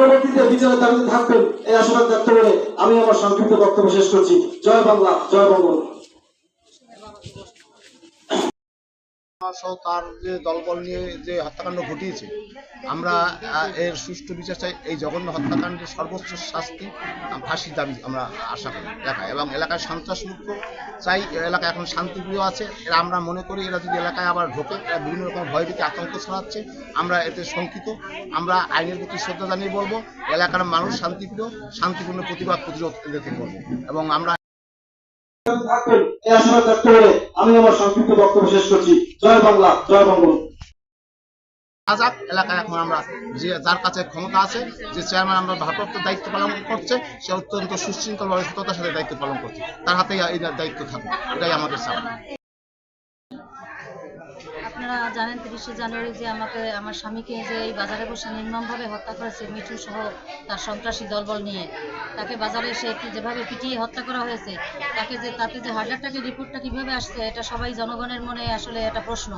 পরবর্তীতে বিচারের দাবিতে থাকবেন, এই আশাবাদ ব্যক্ত করে আমি আমার সংক্ষিপ্ত বক্তব্য শেষ করছি। জয় বাংলা, জয় বঙ্গবন্ধু। সহ তার যে দলবল নিয়ে যে হত্যাকাণ্ড ঘটিয়েছে, আমরা এর সুষ্ঠু বিচার চাই। এই জঘন্য হত্যাকাণ্ডের সর্বোচ্চ শাস্তি ফাঁসির দাবি আমরা আশা করি এলাকায়। এবং এলাকায় সন্ত্রাসমুক্ত চাই। এলাকা এখন শান্তিপ্রিয় আছে। এরা আমরা মনে করি, এরা যদি এলাকায় আবার ঢোকে, এরা বিভিন্ন রকম ভয়ভীতি, আতঙ্ক ছড়াচ্ছে। আমরা এতে শঙ্কিত। আমরা আইনের প্রতি শ্রদ্ধা জানিয়ে বলব, এলাকার মানুষ শান্তিপ্রিয়, শান্তিপূর্ণ প্রতিবাদ প্রতিরোধ এদেরকে করব। এবং আমরা থাকবেন, এই আসনে আমি আমার সংক্ষিপ্ত বক্তব্য শেষ করছি। জয় বাংলা, জয় বঙ্গবন্ধু আজাদ এলাকায় এখন আমরা যে যার কাছে ক্ষমতা আছে, যে চেয়ারম্যান আমরা ভারপ্রাপ্ত দায়িত্ব পালন করছে, সে অত্যন্ত সুশৃঙ্খলভাবে সততার সাথে দায়িত্ব পালন করছে। তার হাতেই এই দায়িত্ব থাকবে এটাই আমাদের চাওয়া। আপনারা জানেন তিরিশে জানুয়ারি যে আমাকে, আমার স্বামীকে যে এই বাজারে বসে নির্মমভাবে হত্যা করেছে মিঠু সহ তার সন্ত্রাসী দলবল নিয়ে, তাকে বাজারে এসে যেভাবে পিটিয়ে হত্যা করা হয়েছে, তাকে যে, তাতে যে হার্ট অ্যাটাকের রিপোর্টটা কীভাবে আসছে, এটা সবাই জনগণের মনে আসলে একটা প্রশ্ন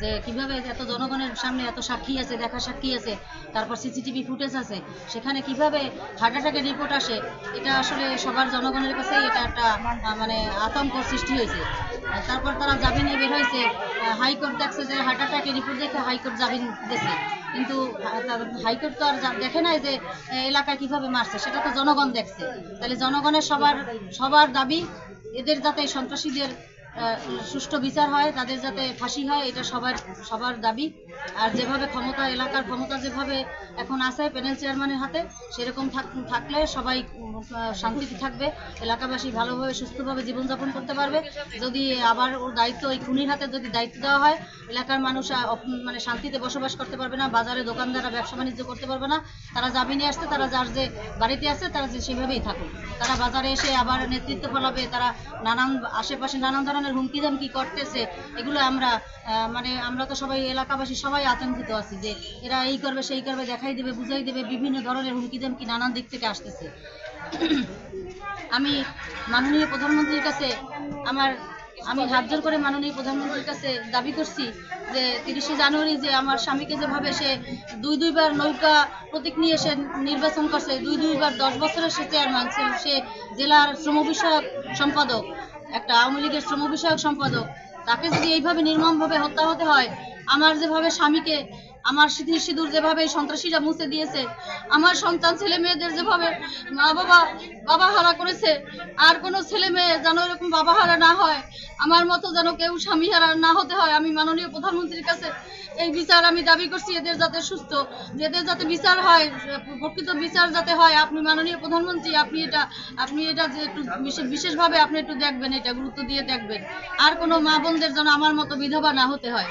যে, কীভাবে এত জনগণের সামনে এত সাক্ষী আছে, দেখা সাক্ষী আছে, তারপর সিসিটিভি ফুটেজ আছে, সেখানে কীভাবে হার্ট অ্যাটাকের রিপোর্ট আসে, এটা আসলে সবার জনগণের কাছেই এটা একটা মানে আতঙ্ক সৃষ্টি হয়েছে। তারপর তারা জামিনে বের হয়েছে। হাইকোর্ট দেখছে যে হার্ট অ্যাটাকের রিপোর্ট দেখে হাইকোর্ট জামিন দিয়েছে। কিন্তু হাইকোর্ট তো আর দেখে নাই যে এলাকা এলাকায় কীভাবে মারছে, সেটা তো জনগণ দেখছে। তাহলে জনগণের সবার সবার দাবি, এদের যাতে সন্ত্রাসীদের সুষ্ঠু বিচার হয়, তাদের যাতে ফাঁসি হয়, এটা সবার সবার দাবি। আর যেভাবে ক্ষমতা, এলাকার ক্ষমতা যেভাবে এখন আছে প্যানেল চেয়ারম্যানের হাতে, সেরকম থাক- থাকলে সবাই শান্তিতে থাকবে, এলাকাবাসী ভালোভাবে, সুস্থভাবে জীবনযাপন করতে পারবে। যদি আবার ওর দায়িত্ব ওই খুনির হাতে যদি দায়িত্ব দেওয়া হয়, এলাকার মানুষ মানে শান্তিতে বসবাস করতে পারবে না, বাজারে দোকানদাররা ব্যবসা বাণিজ্য করতে পারবে না, তারা জামিনে আসছে, তারা যার যে বাড়িতে আছে, তারা যে সেভাবেই থাকুক। তারা বাজারে এসে আবার নেতৃত্ব ফলাবে তারা নানান, আশেপাশে নানান ধরনের হুমকি ধামকি করতেছে, এগুলো আমরা মানে আমরা তো সবাই এলাকাবাসী সবাই আতঙ্কিত আছি যে এরা এই করবে, সেই করবে, দেখাই দেবে, বুঝাই দেবে, বিভিন্ন ধরনের হুমকি ধামকি নানান দিক থেকে আসতেছে। আমি মাননীয় প্রধানমন্ত্রীর কাছে আমার, আমি হাত জোর করে মাননীয় প্রধানমন্ত্রীর কাছে দাবি করছি যে তিরিশে জানুয়ারি যে আমার স্বামীকে যেভাবে সে দুই দুইবার নৌকা প্রতীক নিয়ে সে নির্বাচন করছে, দুই দুইবার দশ বছরের সে চেয়ারম্যান সে জেলার শ্রম বিষয়ক সম্পাদক একটা আওয়ামী লীগের শ্রম বিষয়ক সম্পাদক, তাকে যদি এইভাবে নির্মমভাবে হত্যা হতে হয়, আমার যেভাবে স্বামীকে আমার সিঁদুর সিঁদুর যেভাবে সন্ত্রাসীরা মুছে দিয়েছে, আমার সন্তান ছেলে মেয়েদের যেভাবে মা বাবা বাবা হারা করেছে, আর কোনো ছেলে মেয়ে যেন এরকম বাবা হারা না হয়, আমার মতো যেন কেউ স্বামী হারা না হতে হয়, আমি মাননীয় প্রধানমন্ত্রীর কাছে এই বিচার আমি দাবি করছি, এদের যাতে সুস্থ, এদের যাতে বিচার হয়, প্রকৃত বিচার যাতে হয়, আপনি মাননীয় প্রধানমন্ত্রী, আপনি এটা আপনি এটা যে একটু বিশেষ- বিশেষভাবে আপনি একটু দেখবেন, এটা গুরুত্ব দিয়ে দেখবেন, আর কোনো মা বোনদের যেন আমার মতো বিধবা না হতে হয়।